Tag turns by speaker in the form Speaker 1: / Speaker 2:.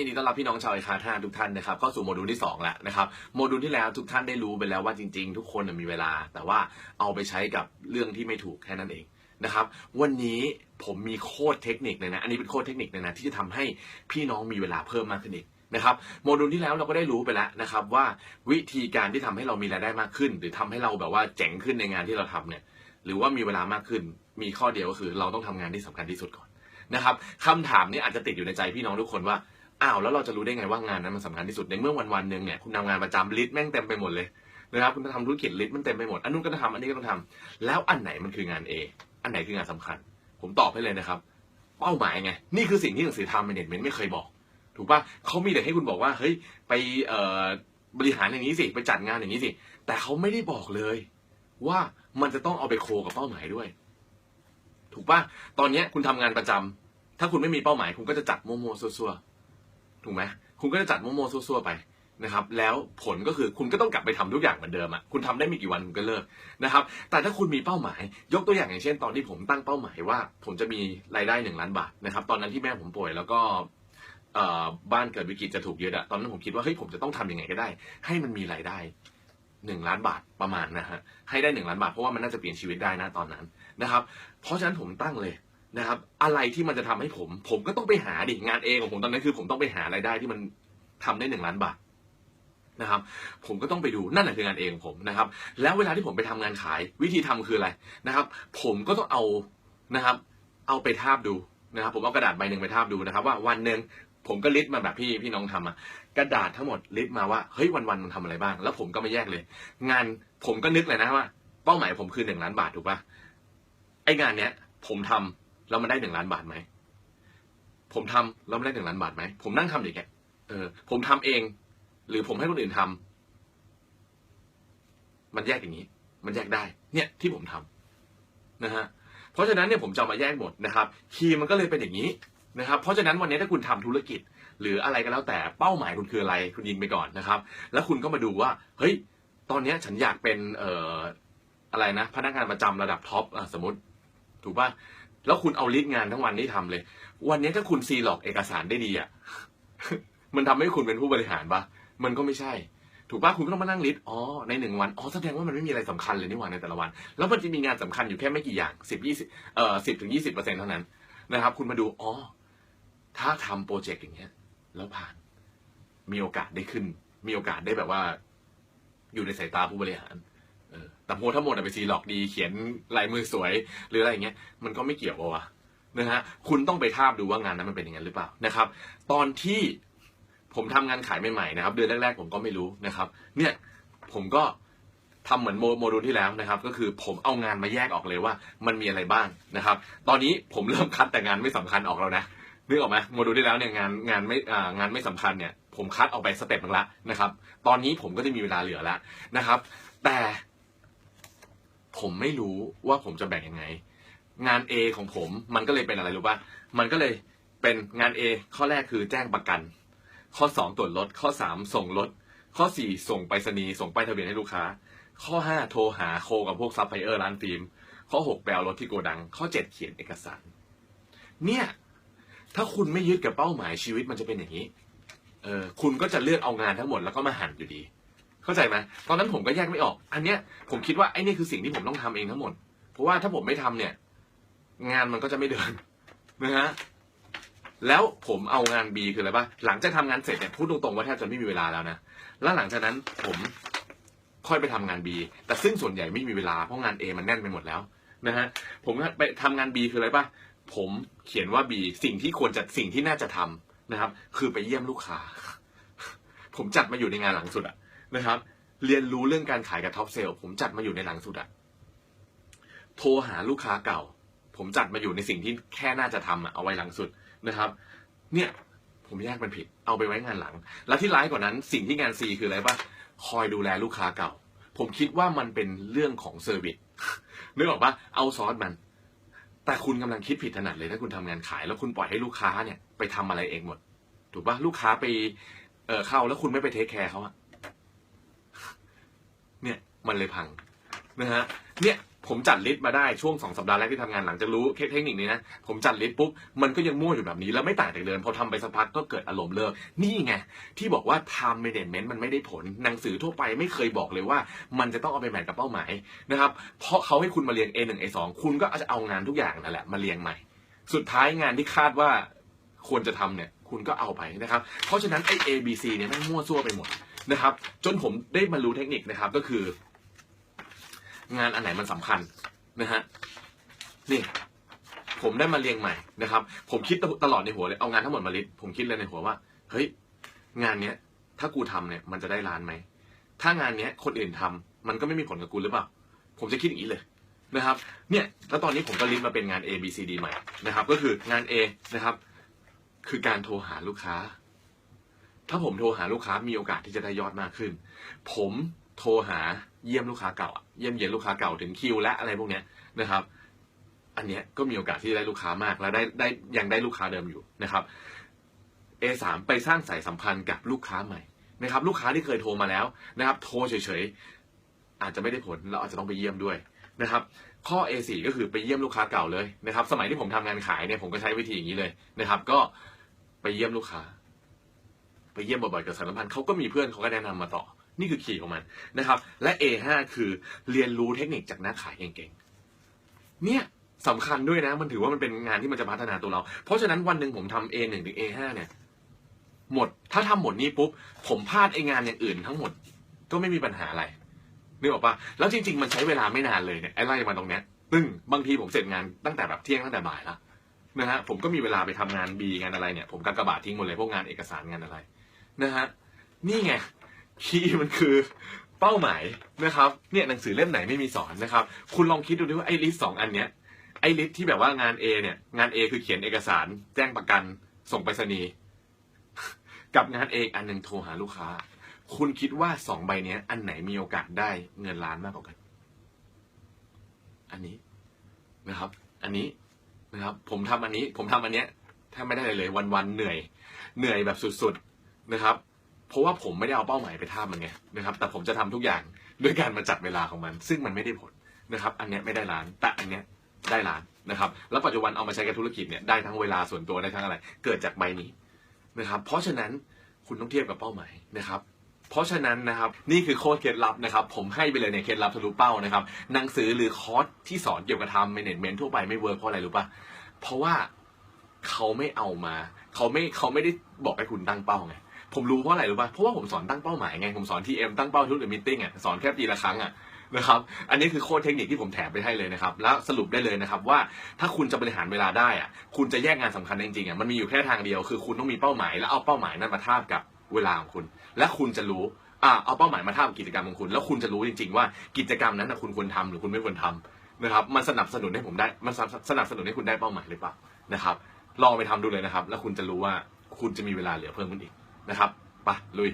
Speaker 1: ยินดีต้อนรับพี่น้องชาวไอคาท่าทุกท่านนะครับเข้าสู่โมดูลที่2แล้วนะครับโมดูลที่แล้วทุกท่านได้รู้ไปแล้วว่าจริง ๆ ทุกคนมีเวลา แต่ว่าเอาไปใช้กับเรื่องที่ไม่ถูกแค่นั้นเองนะครับ วันนี้ผมมีโค้ดเทคนิคเลยนะอันนี้เป็นโค้ดเทคนิคเลยนะที่จะทำให้พี่น้องมีเวลาเพิ่มมากขึ้นอีกนะครับโมดูลที่แล้วเราก็ได้รู้ไปแล้วนะครับว่าวิธีการที่ทำให้เรามีรายได้มากขึ้น หรือทำให้เราแบบว่าเจ๋งขึ้นในงานที่เราทำเนี่ยหรือว่ามีเวลามากขึ้น มีข้อเดียวก็คือ เราต้องทำงานที่สำคัญที่สุดก่อนนะครับคำถามนี้อาจจะติดอยู่ในใจพี่น้องทุกคนว่า อ้าวแล้วเราจะรู้ได้ไงว่างานนั้นมันสำคัญที่สุดในเมื่อวันวันหนึ่งเนี่ยคุณทำงานประจำลิสต์แม่งเต็มไปหมดเลยนะครับคุณทำธุรกิจลิสต์มันเต็มไปหมดอันนู้นก็ต้องทำอันนี้ก็ต้องทำแล้วอันไหนมันคืองาน A อันไหนคืองานสำคัญ ผมตอบให้เลยนะครับ เป้าหมายไง นี่คือสิ่งที่หนังสือทำ management ไม่เคยบอก ถูกปะเขามีแต่ให้คุณบอกว่าเฮ้ยไปเอ่อบริหารอย่างนี้สิไปจัดงานอย่างนี้สิ แต่เขาไม่ได้บอกเลย ว่ามันจะต้องเอาไปโคกับเป้าหมายด้วย ถูกปะตอนนี้คุณทำงานประจำถ้าคุณไม่มีเป้าหมายคุณก็จะจัดโมโมซัวๆ ถูกไหมคุณก็จะจัดโมั่ๆซั่วๆไปนะครับ แล้วผลก็คือคุณก็ต้องกลับไปทำทุกอย่างเหมือนเดิมอะคุณทำได้ไม่กี่วันคุณก็เลิกนะครับ แต่ถ้าคุณมีเป้าหมาย ยกตัวอย่างอย่างเช่น ตอนที่ผมตั้งเป้าหมายว่า ผมจะมีรายได้หนึ่งล้านบาทนะครับ ตอนนั้นที่แม่ผมป่วยแล้วก็บ้านเกิดวิกฤตจะถูกยึดอะตอนนั้นผมคิดว่าเฮ้ยผมจะต้องทำยังไงก็ได้ ให้มันมีรายได้หนึ่งล้านบาทประมาณนะฮะให้ได้หนึ่งล้านบาทเพราะว่ามันน่าจะเปลี่ยนชีวิตได้นะตอนนั้นนะครับ เพราะฉะนั้นผมตั้งเลย นะครับ อะไรที่มันจะทำให้ผม ผมก็ต้องไปหาดิงานเองของผมตอนนั้นคือ ผมต้องไปหารายได้ที่มันทำได้หนึ่งล้านบาทนะครับ ผมก็ต้องไปดูนั่นแหละคืองานเองของผมนะครับ แล้วเวลาที่ผมไปทำงานขาย วิธีทำคืออะไรนะครับ ผมก็ต้องเอานะครับ เอาไปทาบดูนะครับ ผมเอากระดาษใบหนึ่งไปทาบดูนะครับ ว่าวันหนึ่งผมก็ลิสต์มาแบบพี่พี่น้องทำอะกระดาษทั้งหมดลิสต์มาว่าเฮ้ยวันวันมันทำอะไรบ้าง แล้วผมก็ไมาแยกเลย งานผมก็นึกเลยนะว่า เป้าหมายผมคือหนึ่งล้านบาทถูกปะไองานเนี้ย ผมทำ แล้วมันได้หนึ่งล้านบาทไหมผมทำแล้วมันได้หนึ่งล้านบาทไหมผมนั่งทำอย่างเงี้ยเออผมทำเอง หรือผมให้คนอื่นทำมันแยกอย่างนี้ มันแยกได้ เนี่ยที่ผมทำนะฮะเพราะฉะนั้นเนี่ยผมจะมาแยกหมดนะครับ คีย์มันก็เลยเป็นอย่างนี้นะครับ เพราะฉะนั้นวันนี้ถ้าคุณทำธุรกิจ หรืออะไรก็แล้วแต่เป้าหมายคุณคืออะไร คุณยิงไปก่อนนะครับ แล้วคุณก็มาดูว่า เฮ้ย ตอนนี้ฉันอยากเป็นเอ่ออะไรนะ พนักงานประจำระดับท็อปอะสมมติ ถูกป่ะ แล้วคุณเอาลิสต์งานทั้งวันที่ทำเลย วันนี้ถ้าคุณซีหลอกเอกสารได้ดีอะมันทำให้คุณเป็นผู้บริหารปะมันก็ไม่ใช่ ถูกป่ะคุณก็ต้องมานั่งลิสต์อ๋อในหนึ่งวันอ๋อแสดงว่ามันไม่มีอะไรสำคัญเลยนี่หว่าในแต่ละวัน แล้วมันจะมีงานสำคัญอยู่แค่ไม่กี่อย่างสิบยี่สิบเอ่อสิบถึงยี่สิบเปอร์เซ็นเท่านั้นนะครับ คุณมาดูอ๋อถ้าทำโปรเจกต์อย่างเงี้ย แล้วผ่านมีโอกาสได้ขึ้น มีโอกาสได้แบบว่า อยู่ในสายตาผู้บริหาร แต่โมทั้งหมดอะไปซีหลอกดีเขียนลายมือสวย หรืออะไรอย่างเงี้ยมันก็ไม่เกี่ยววะนะฮะคุณต้องไปทาบดูว่างานนั้นมันเป็นอย่างนั้นหรือเปล่านะครับ ตอนที่ผมทำงานขายใหม่ๆนะครับ เดือนแรกๆผมก็ไม่รู้นะครับ เนี่ยผมก็ทำเหมือนโมโมดูลที่แล้วนะครับ ก็คือผมเอางานมาแยกออกเลยว่า มันมีอะไรบ้างนะครับ ตอนนี้ผมเริ่มคัดแต่งานไม่สำคัญออกแล้วนะนึกออกไหมโมดูลที่แล้วเนี่ยงานงานไม่งานไม่สำคัญเนี่ย ผมคัดออกไปสเต็ปหนึงละนะครับ ตอนนี้ผมก็จะมีเวลาเหลือแล้วนะครับ แต่ ผมไม่รู้ว่าผมจะแบ่งยังไง งาน A ของผมมันก็เลยเป็นอะไรรู้ป่ะมันก็เลยเป็นงาน A ข้อแรกคือแจ้งประกัน ข้อ 2 ตรวจรถ ข้อ 3 ส่งรถ ข้อ 4 ส่งไปรษณีย์ส่งป้ายทะเบียนให้ลูกค้า ข้อ 5 โทรหาโคกับพวกซัพพลายเออร์ร้านฟิล์มข้อ 6 แปลรถที่โกดัง ข้อ 7 เขียนเอกสาร เนี่ย ถ้าคุณไม่ยึดกับเป้าหมายชีวิตมันจะเป็นอย่างนี้เออคุณก็จะเลือกเอางานทั้งหมดแล้วก็มาหั่นอยู่ดี เข้าใจไหมตอนนั้นผมก็แยกไม่ออก อันเนี้ยผมคิดว่าไอ้นี่คือสิ่งที่ผมต้องทำเองทั้งหมด เพราะว่าถ้าผมไม่ทำเนี่ย งานมันก็จะไม่เดินนะฮะแล้วผมเอางาน B คืออะไรปะหลังจากทำงานเสร็จเนี่ยพูดตรงๆว่าแทบจะไม่มีเวลาแล้วนะ แล้วหลังจากนั้นผมค่อยไปทำงาน B แต่ซึ่งส่วนใหญ่ไม่มีเวลาเพราะงาน A มันแน่นไปหมดแล้วนะฮะผมไปทำงาน B คืออะไรปะผมเขียนว่า B สิ่งที่ควรจะสิ่งที่น่าจะทำนะครับ คือไปเยี่ยมลูกค้า ผมจัดมาอยู่ในงานหลังสุดอะ นะครับ เรียนรู้เรื่องการขายกับท็อปเซลผมจัดมาอยู่ในหลังสุดอะโทรหาลูกค้าเก่า ผมจัดมาอยู่ในสิ่งที่แค่น่าจะทำอะเอาไว้หลังสุดนะครับ เนี่ยผมแยกมันผิด เอาไปไว้งานหลัง แล้วที่ร้ายกว่านั้นสิ่งที่งาน C คืออะไรปะคอยดูแลลูกค้าเก่า ผมคิดว่ามันเป็นเรื่องของเซอร์วิสนึกออกปะเอาซอสมันแต่คุณกำลังคิดผิดถนัดเลยถ้าคุณทำงานขาย แล้วคุณปล่อยให้ลูกค้าเนี่ยไปทำอะไรเองหมด ถูกปะลูกค้าไปเเข้าแล้วคุณไม่ไปเทคแคร์เขาอะเนี่ย มันเลยพังนะฮะเนี่ยผมจัดลิสต์มาได้ช่วงสองสัปดาห์แรกที่ทำงานหลังจากรู้เทคนิคนี้นะผมจัดลิสต์ปุ๊บมันก็ยังมั่วอยู่แบบนี้แล้วไม่ต่างจากเดิมพอทำไปสักพักก็เกิดอารมณ์เลิกนี่ไงที่บอกว่า time management มันไม่ได้ผลหนังสือทั่วไปไม่เคยบอกเลยว่า มันจะต้องเอาไปแมทกับเป้าหมายนะครับเพราะเขาให้คุณมาเรียง A1 A2 คุณก็จะเอางานทุกอย่างนั่นแหละมาเรียงใหม่ สุดท้ายงานที่คาดว่าควรจะทำเนี่ยคุณก็เอาไปนะครับ เพราะฉะนั้นไอ้ A B C เนี่ยมันมั่วซั่วไปหมดนะครับจนผมได้มารู้เทคนิคนะครับก็คือ งานอันไหนมันสำคัญนะฮะนี่ผมได้มาเรียงใหม่นะครับ ผมคิดตลอดในหัวเลยเอางานทั้งหมดมาลิสต์ผมคิดเลยในหัวว่า เฮ้ย งานเนี้ย ถ้ากูทำเนี่ย มันจะได้ล้านไหม ถ้างานเนี้ยคนอื่นทำมันก็ไม่มีผลกับกูหรือเปล่า ผมจะคิดอย่างนี้เลยนะครับ เนี่ย แล้วตอนนี้ผมก็ลิสต์มาเป็นงาน A B C D ใหม่นะครับ ก็คืองาน A นะครับ คือการโทรหาลูกค้า ถ้าผมโทรหาลูกค้ามีโอกาสที่จะได้ยอดมากขึ้น ผมโทรหา เยี่ยมลูกค้าเก่าอะเยี่ยมเยียนลูกค้าเก่าถึงคิวและอะไรพวกเนี้ยนะครับ อันเนี้ยก็มีโอกาสที่ได้ลูกค้ามาก แล้วได้ได้ยังได้ลูกค้าเดิมอยู่นะครับ A3 ไปสร้างสายสัมพันธ์กับลูกค้าใหม่นะครับ ลูกค้าที่เคยโทรมาแล้วนะครับ โทรเฉยๆอาจจะไม่ได้ผลเราอาจจะต้องไปเยี่ยมด้วยนะครับข้อ A4 ก็คือไปเยี่ยมลูกค้าเก่าเลยนะครับ สมัยที่ผมทำงานขายเนี่ยผมก็ใช้วิธีอย่างนี้เลยนะครับ ก็ไปเยี่ยมลูกค้า ไปเยี่ยมบ่อยๆกับสารสัมพันธ์เขาก็มีเพื่อนเขาก็แนะนำมาต่อ นี่คือขีย์ของมันนะครับ และ A5 คือเรียนรู้เทคนิคจากนักขายเก่งๆ เนี่ยสำคัญด้วยนะ มันถือว่ามันเป็นงานที่มันจะพัฒนาตัวเรา เพราะฉะนั้นวันหนึ่งผมทำ A1 ถึง A5 เนี่ย หมด ถ้าทำหมดนี้ปุ๊บ ผมพลาดไองานอย่างอื่นทั้งหมด ก็ไม่มีปัญหาอะไรนึกออกปะแล้วจริง ๆ มันใช้เวลาไม่นานเลยเนี่ยไอ้ไล่มาตรงเนี้ยซึ่งบางทีผมเสร็จงานตั้งแต่แบบเที่ยงตั้งแต่บ่ายแล้วนะฮะ ผมก็มีเวลาไปทำงาน B งานอะไรเนี่ย ผมกากบาททิ้งหมดเลยพวกงานเอกสารงานอะไร นะฮะ นี่ไง คีย์มันคือเป้าหมายนะครับเนี่ยหนังสือเล่มไหนไม่มีสอนนะครับ คุณลองคิดดูดิว่าไอ้ลิสต์สองอันเนี้ยไอ้ลิสต์ที่แบบว่างาน A เนี่ยงาน A คือเขียนเอกสาร แจ้งประกันส่งไปรษณีย์กับงาน A อีกอันหนึ่งโทรหาลูกค้า คุณคิดว่าสองใบเนี้ย อันไหนมีโอกาสได้เงินล้านมากกว่ากัน อันนี้นะครับ อันนี้นะครับ ผมทำอันนี้ ผมทำอันเนี้ยแทบไม่ได้เลยเลยวันๆเหนื่อย เหนื่อยแบบสุดๆนะครับ เพราะว่าผมไม่ได้เอาเป้าหมายไปท่ามันไงนะครับ แต่ผมจะทำทุกอย่างด้วยการมาจัดเวลาของมัน ซึ่งมันไม่ได้ผลนะครับ อันเนี้ยไม่ได้ล้าน แต่อันเนี้ยได้ล้านนะครับ แล้วปัจจุบันเอามาใช้กับธุรกิจเนี่ยได้ทั้งเวลาส่วนตัวได้ทั้งอะไร เกิดจากใบนี้นะครับ เพราะฉะนั้นคุณต้องเทียบกับเป้าหมายนะครับเพราะฉะนั้นนะครับนี่คือโค้ดเคล็ดลับนะครับ ผมให้ไปเลยในเคล็ดลับทะลุเป้านะครับหนังสือหรือคอร์สที่สอนเกี่ยวกับทำ management ทั่วไปไม่เวิร์กเพราะอะไรรู้ปะเพราะว่าเขาไม่เอามา เขาไม่เขาไม่ได้บอกให้คุณตั้งเป้าไง ผมรู้เพราะอะไรรู้ป่ะเพราะว่าผมสอนตั้งเป้าหมายไงผมสอน TM ตั้งเป้าทุกหรือนมิทติ้งอะสอนแค่ปีละครั้งอะนะครับอันนี้คือโค้ดเทคนิคที่ผมแถมไปให้เลยนะครับแล้วสรุปได้เลยนะครับว่าถ้าคุณจะบริหารเวลาได้อะคุณจะแยกงานสำคัญจริงๆอะมันมีอยู่แค่ทางเดียวคือคุณต้องมีเป้าหมายแล้วเอาเป้าหมายนั้นมาทาบกับเวลาของคุณ และคุณจะรู้อ่าเอาเป้าหมายมาทาบกับกิจกรรมของคุณ แล้วคุณจะรู้จริงๆ ว่ากิจกรรมนั้นนะคุณควรทำหรือคุณไม่ควรทำนะครับมันสนับสนุนให้ผมได้มันสนับสนุนให้คุณได้เป้าหมายหรือเปล่านะครับลองไปทำดูเลยนะครับ แล้วคุณจะรู้ว่าคุณจะมีเวลาเหลือเพิ่มขึ้นอีก นะครับไปลุย